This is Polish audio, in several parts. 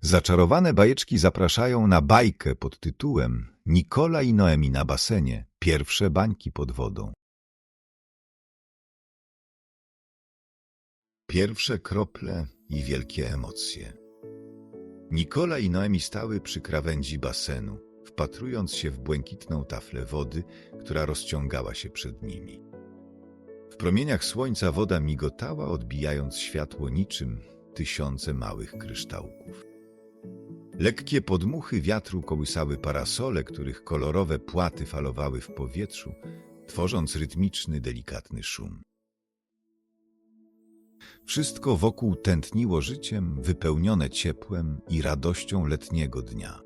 Zaczarowane bajeczki zapraszają na bajkę pod tytułem Nikola i Noemi na basenie. Pierwsze bańki pod wodą. Pierwsze krople i wielkie emocje. Nikola i Noemi stały przy krawędzi basenu, wpatrując się w błękitną taflę wody, która rozciągała się przed nimi. W promieniach słońca woda migotała, odbijając światło niczym tysiące małych kryształków. Lekkie podmuchy wiatru kołysały parasole, których kolorowe płaty falowały w powietrzu, tworząc rytmiczny, delikatny szum. Wszystko wokół tętniło życiem, wypełnione ciepłem i radością letniego dnia.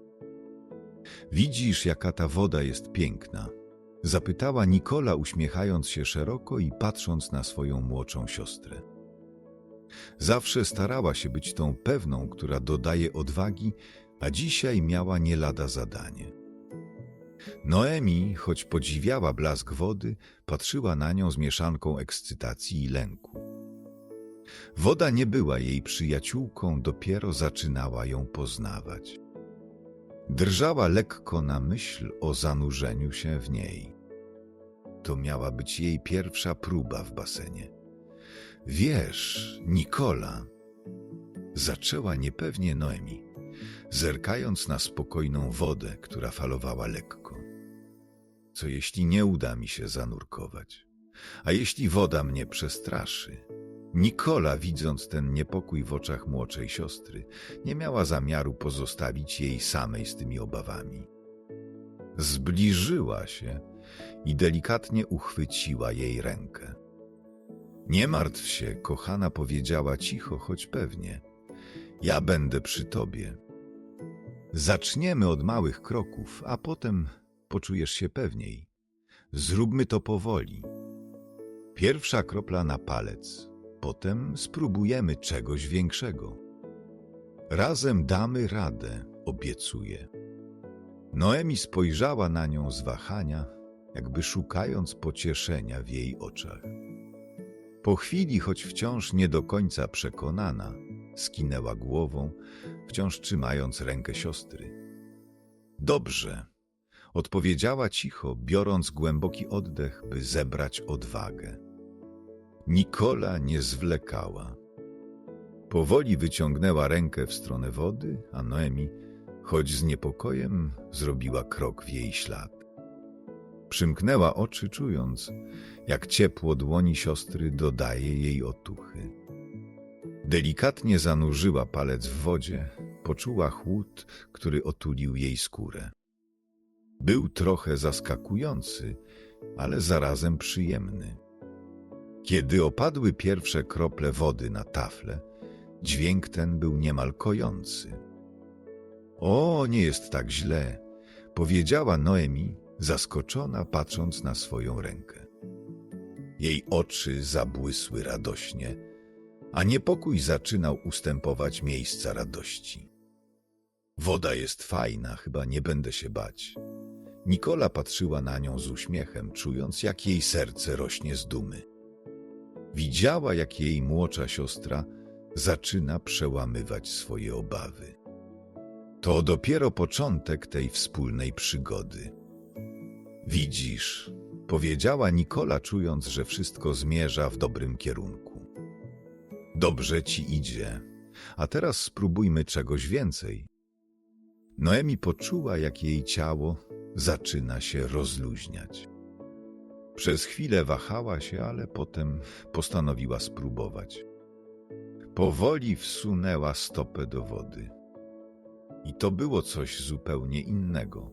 Widzisz, jaka ta woda jest piękna? Zapytała Nikola, uśmiechając się szeroko i patrząc na swoją młodszą siostrę. Zawsze starała się być tą pewną, która dodaje odwagi, a dzisiaj miała nie lada zadanie. Noemi, choć podziwiała blask wody, patrzyła na nią z mieszanką ekscytacji i lęku. Woda nie była jej przyjaciółką, dopiero zaczynała ją poznawać. Drżała lekko na myśl o zanurzeniu się w niej. To miała być jej pierwsza próba w basenie. Wiesz, Nikola, zaczęła niepewnie Noemi, zerkając na spokojną wodę, która falowała lekko. Co jeśli nie uda mi się zanurkować? A jeśli woda mnie przestraszy? Nikola, widząc ten niepokój w oczach młodszej siostry, nie miała zamiaru pozostawić jej samej z tymi obawami. Zbliżyła się i delikatnie uchwyciła jej rękę. Nie martw się, kochana powiedziała cicho, choć pewnie. Ja będę przy tobie. Zaczniemy od małych kroków, a potem poczujesz się pewniej. Zróbmy to powoli. Pierwsza kropla na palec, potem spróbujemy czegoś większego. Razem damy radę, obiecuję. Noemi spojrzała na nią z wahania, jakby szukając pocieszenia w jej oczach. Po chwili, choć wciąż nie do końca przekonana, skinęła głową, wciąż trzymając rękę siostry. Dobrze, odpowiedziała cicho, biorąc głęboki oddech, by zebrać odwagę. Nikola nie zwlekała. Powoli wyciągnęła rękę w stronę wody, a Noemi, choć z niepokojem, zrobiła krok w jej ślad. Przymknęła oczy, czując, jak ciepło dłoni siostry dodaje jej otuchy. Delikatnie zanurzyła palec w wodzie, poczuła chłód, który otulił jej skórę. Był trochę zaskakujący, ale zarazem przyjemny. Kiedy opadły pierwsze krople wody na tafle, dźwięk ten był niemal kojący. O, nie jest tak źle, powiedziała Noemi, zaskoczona patrząc na swoją rękę. Jej oczy zabłysły radośnie, a niepokój zaczynał ustępować miejsca radości. Woda jest fajna, chyba nie będę się bać. Nikola patrzyła na nią z uśmiechem, czując, jak jej serce rośnie z dumy. Widziała, jak jej młodsza siostra zaczyna przełamywać swoje obawy. To dopiero początek tej wspólnej przygody. Widzisz, powiedziała Nikola, czując, że wszystko zmierza w dobrym kierunku. Dobrze ci idzie, a teraz spróbujmy czegoś więcej. Noemi poczuła, jak jej ciało zaczyna się rozluźniać. Przez chwilę wahała się, ale potem postanowiła spróbować. Powoli wsunęła stopę do wody. I to było coś zupełnie innego.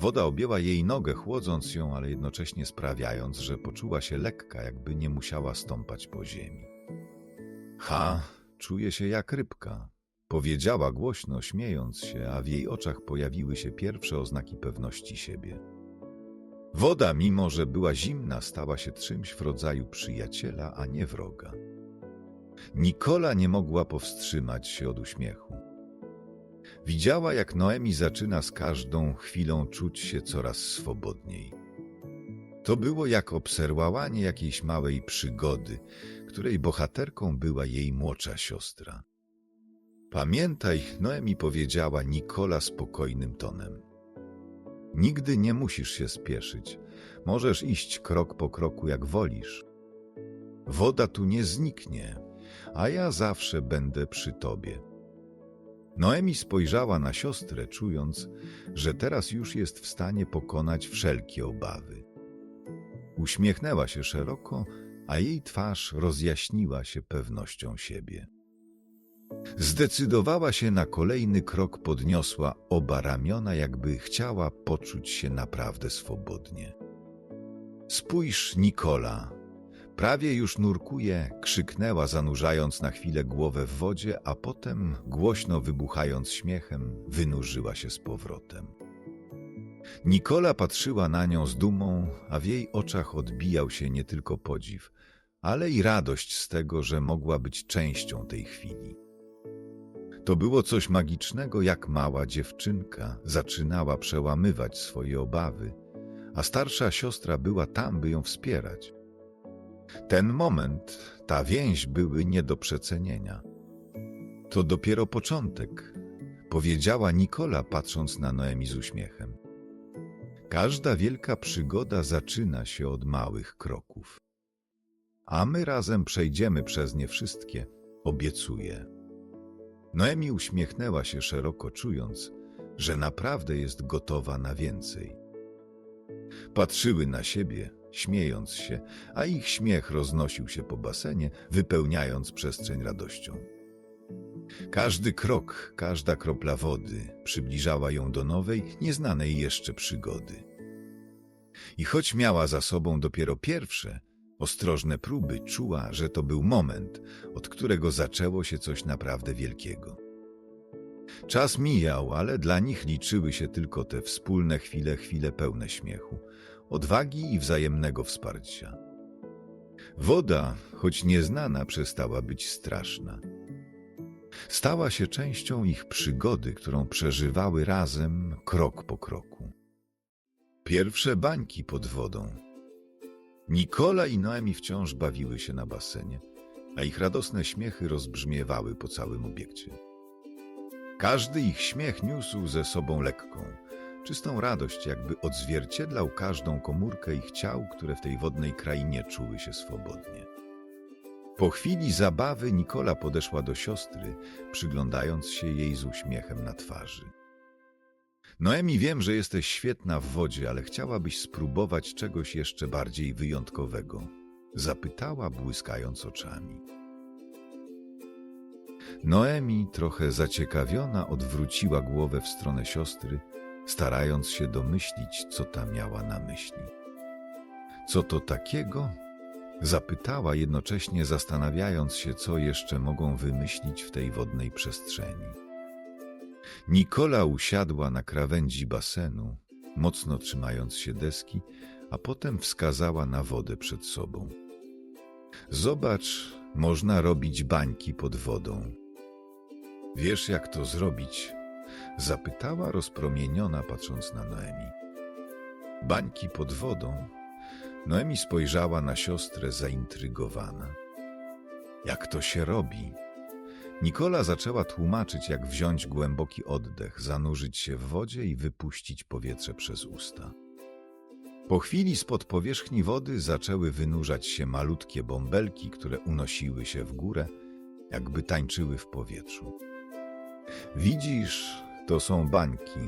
Woda objęła jej nogę, chłodząc ją, ale jednocześnie sprawiając, że poczuła się lekka, jakby nie musiała stąpać po ziemi. Ha, czuję się jak rybka, powiedziała głośno, śmiejąc się, a w jej oczach pojawiły się pierwsze oznaki pewności siebie. Woda, mimo że była zimna, stała się czymś w rodzaju przyjaciela, a nie wroga. Nikola nie mogła powstrzymać się od uśmiechu. Widziała, jak Noemi zaczyna z każdą chwilą czuć się coraz swobodniej. To było jak obserwowanie jakiejś małej przygody, której bohaterką była jej młodsza siostra. Pamiętaj, Noemi powiedziała Nikola spokojnym tonem. Nigdy nie musisz się spieszyć. Możesz iść krok po kroku jak wolisz. Woda tu nie zniknie, a ja zawsze będę przy tobie. Noemi spojrzała na siostrę, czując, że teraz już jest w stanie pokonać wszelkie obawy. Uśmiechnęła się szeroko, a jej twarz rozjaśniła się pewnością siebie. Zdecydowała się na kolejny krok, podniosła oba ramiona, jakby chciała poczuć się naprawdę swobodnie. Spójrz, Nikola. Prawie już nurkuje, krzyknęła, zanurzając na chwilę głowę w wodzie, a potem, głośno wybuchając śmiechem, wynurzyła się z powrotem. Nikola patrzyła na nią z dumą, a w jej oczach odbijał się nie tylko podziw, ale i radość z tego, że mogła być częścią tej chwili. To było coś magicznego, jak mała dziewczynka zaczynała przełamywać swoje obawy, a starsza siostra była tam, by ją wspierać. Ten moment, ta więź były nie do przecenienia. To dopiero początek, powiedziała Nikola, patrząc na Noemi z uśmiechem. Każda wielka przygoda zaczyna się od małych kroków. A my razem przejdziemy przez nie wszystkie, obiecuję. Noemi uśmiechnęła się szeroko, czując, że naprawdę jest gotowa na więcej. Patrzyły na siebie, śmiejąc się, a ich śmiech roznosił się po basenie, wypełniając przestrzeń radością. Każdy krok, każda kropla wody przybliżała ją do nowej, nieznanej jeszcze przygody. I choć miała za sobą dopiero pierwsze, ostrożne próby, czuła, że to był moment, od którego zaczęło się coś naprawdę wielkiego. Czas mijał, ale dla nich liczyły się tylko te wspólne chwile, chwile pełne śmiechu, odwagi i wzajemnego wsparcia. Woda, choć nieznana, przestała być straszna. Stała się częścią ich przygody, którą przeżywały razem, krok po kroku. Pierwsze bańki pod wodą. Nikola i Noemi wciąż bawiły się na basenie, a ich radosne śmiechy rozbrzmiewały po całym obiekcie. Każdy ich śmiech niósł ze sobą lekką, czystą radość, jakby odzwierciedlał każdą komórkę ich ciał, które w tej wodnej krainie czuły się swobodnie. Po chwili zabawy Nikola podeszła do siostry, przyglądając się jej z uśmiechem na twarzy. Noemi, wiem, że jesteś świetna w wodzie, ale chciałabyś spróbować czegoś jeszcze bardziej wyjątkowego. Zapytała, błyskając oczami. Noemi, trochę zaciekawiona, odwróciła głowę w stronę siostry, starając się domyślić, co ta miała na myśli. Co to takiego? Zapytała jednocześnie, zastanawiając się, co jeszcze mogą wymyślić w tej wodnej przestrzeni. Nikola usiadła na krawędzi basenu, mocno trzymając się deski, a potem wskazała na wodę przed sobą. Zobacz, można robić bańki pod wodą. Wiesz, jak to zrobić? Zapytała rozpromieniona, patrząc na Noemi. Bańki pod wodą? Noemi spojrzała na siostrę zaintrygowana. Jak to się robi? Nikola zaczęła tłumaczyć, jak wziąć głęboki oddech, zanurzyć się w wodzie i wypuścić powietrze przez usta. Po chwili spod powierzchni wody zaczęły wynurzać się malutkie bąbelki, które unosiły się w górę, jakby tańczyły w powietrzu. Widzisz, to są bańki.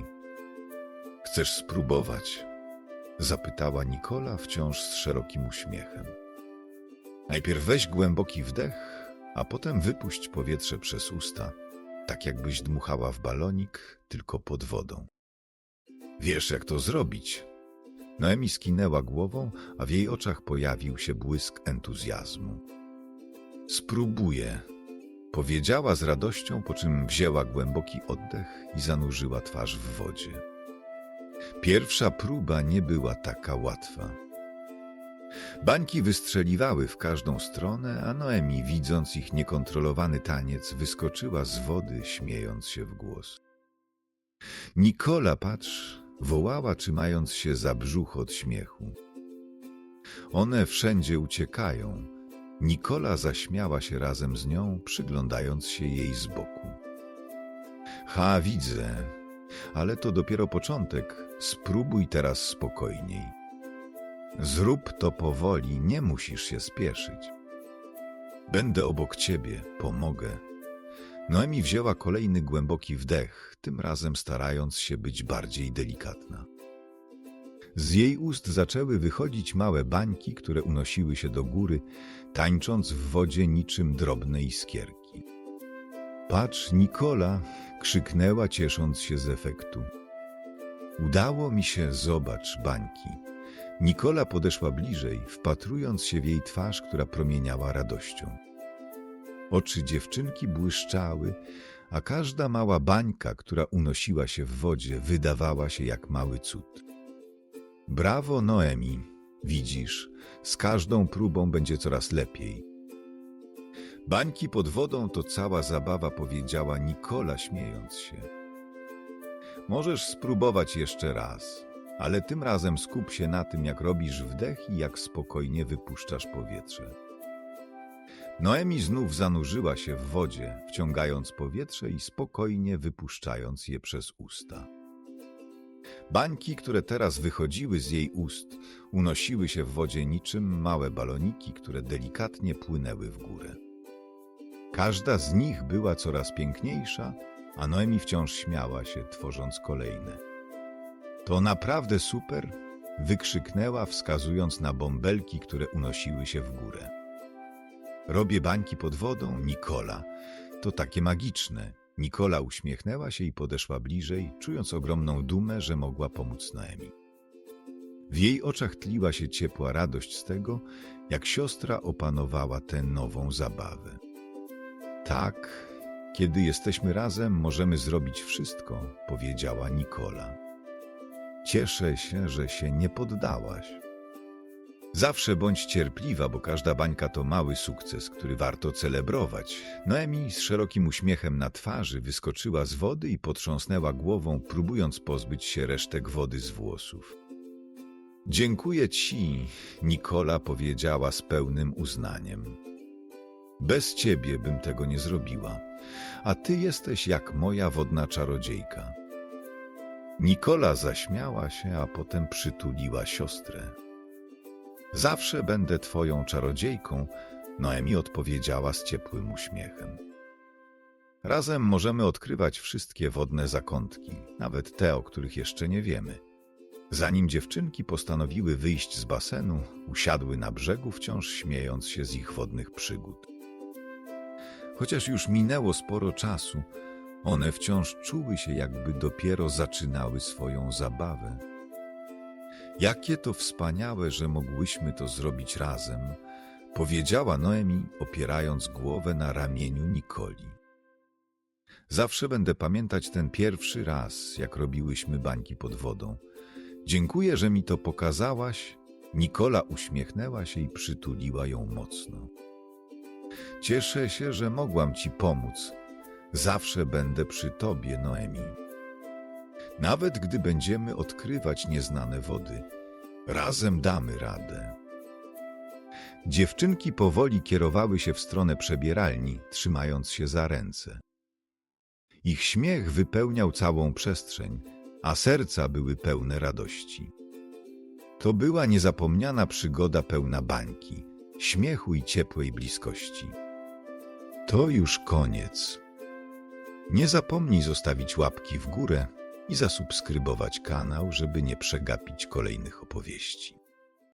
Chcesz spróbować? Zapytała Nikola wciąż z szerokim uśmiechem. Najpierw weź głęboki wdech, a potem wypuść powietrze przez usta, tak jakbyś dmuchała w balonik, tylko pod wodą. Wiesz, jak to zrobić? Noemi skinęła głową, a w jej oczach pojawił się błysk entuzjazmu. Spróbuję, powiedziała z radością, po czym wzięła głęboki oddech i zanurzyła twarz w wodzie. Pierwsza próba nie była taka łatwa. Bańki wystrzeliwały w każdą stronę, a Noemi, widząc ich niekontrolowany taniec, wyskoczyła z wody, śmiejąc się w głos. Nikola, patrz, wołała, trzymając się za brzuch od śmiechu. One wszędzie uciekają. Nikola zaśmiała się razem z nią, przyglądając się jej z boku. Ha, widzę, ale to dopiero początek. Spróbuj teraz spokojniej. Zrób to powoli, nie musisz się spieszyć. Będę obok ciebie, pomogę. Noemi wzięła kolejny głęboki wdech, tym razem starając się być bardziej delikatna. Z jej ust zaczęły wychodzić małe bańki, które unosiły się do góry, tańcząc w wodzie niczym drobne iskierki. Patrz, Nikola! krzyknęła, ciesząc się z efektu. Udało mi się, zobacz, bańki. Nikola podeszła bliżej, wpatrując się w jej twarz, która promieniała radością. Oczy dziewczynki błyszczały, a każda mała bańka, która unosiła się w wodzie, wydawała się jak mały cud. Brawo, Noemi! Widzisz, z każdą próbą będzie coraz lepiej. Bańki pod wodą to cała zabawa, powiedziała Nikola, śmiejąc się. Możesz spróbować jeszcze raz, ale tym razem skup się na tym, jak robisz wdech i jak spokojnie wypuszczasz powietrze. Noemi znów zanurzyła się w wodzie, wciągając powietrze i spokojnie wypuszczając je przez usta. Bańki, które teraz wychodziły z jej ust, unosiły się w wodzie niczym małe baloniki, które delikatnie płynęły w górę. Każda z nich była coraz piękniejsza, a Noemi wciąż śmiała się, tworząc kolejne. To naprawdę super! wykrzyknęła, wskazując na bąbelki, które unosiły się w górę. Robię bańki pod wodą, Nikola. To takie magiczne. Nikola uśmiechnęła się i podeszła bliżej, czując ogromną dumę, że mogła pomóc Noemi. W jej oczach tliła się ciepła radość z tego, jak siostra opanowała tę nową zabawę. Tak, kiedy jesteśmy razem, możemy zrobić wszystko, powiedziała Nikola. Cieszę się, że się nie poddałaś. Zawsze bądź cierpliwa, bo każda bańka to mały sukces, który warto celebrować. Noemi z szerokim uśmiechem na twarzy wyskoczyła z wody i potrząsnęła głową, próbując pozbyć się resztek wody z włosów. Dziękuję ci, Nikola powiedziała z pełnym uznaniem. Bez ciebie bym tego nie zrobiła, a ty jesteś jak moja wodna czarodziejka. Nikola zaśmiała się, a potem przytuliła siostrę. Zawsze będę twoją czarodziejką, Noemi odpowiedziała z ciepłym uśmiechem. Razem możemy odkrywać wszystkie wodne zakątki, nawet te, o których jeszcze nie wiemy. Zanim dziewczynki postanowiły wyjść z basenu, usiadły na brzegu, wciąż śmiejąc się z ich wodnych przygód. Chociaż już minęło sporo czasu, one wciąż czuły się, jakby dopiero zaczynały swoją zabawę. Jakie to wspaniałe, że mogłyśmy to zrobić razem, powiedziała Noemi, opierając głowę na ramieniu Nikoli. Zawsze będę pamiętać ten pierwszy raz, jak robiłyśmy bańki pod wodą. Dziękuję, że mi to pokazałaś. Nikola uśmiechnęła się i przytuliła ją mocno. Cieszę się, że mogłam ci pomóc. Zawsze będę przy tobie, Noemi. Nawet gdy będziemy odkrywać nieznane wody, razem damy radę. Dziewczynki powoli kierowały się w stronę przebieralni, trzymając się za ręce. Ich śmiech wypełniał całą przestrzeń, a serca były pełne radości. To była niezapomniana przygoda pełna bańki, śmiechu i ciepłej bliskości. To już koniec. Nie zapomnij zostawić łapki w górę i zasubskrybować kanał, żeby nie przegapić kolejnych opowieści.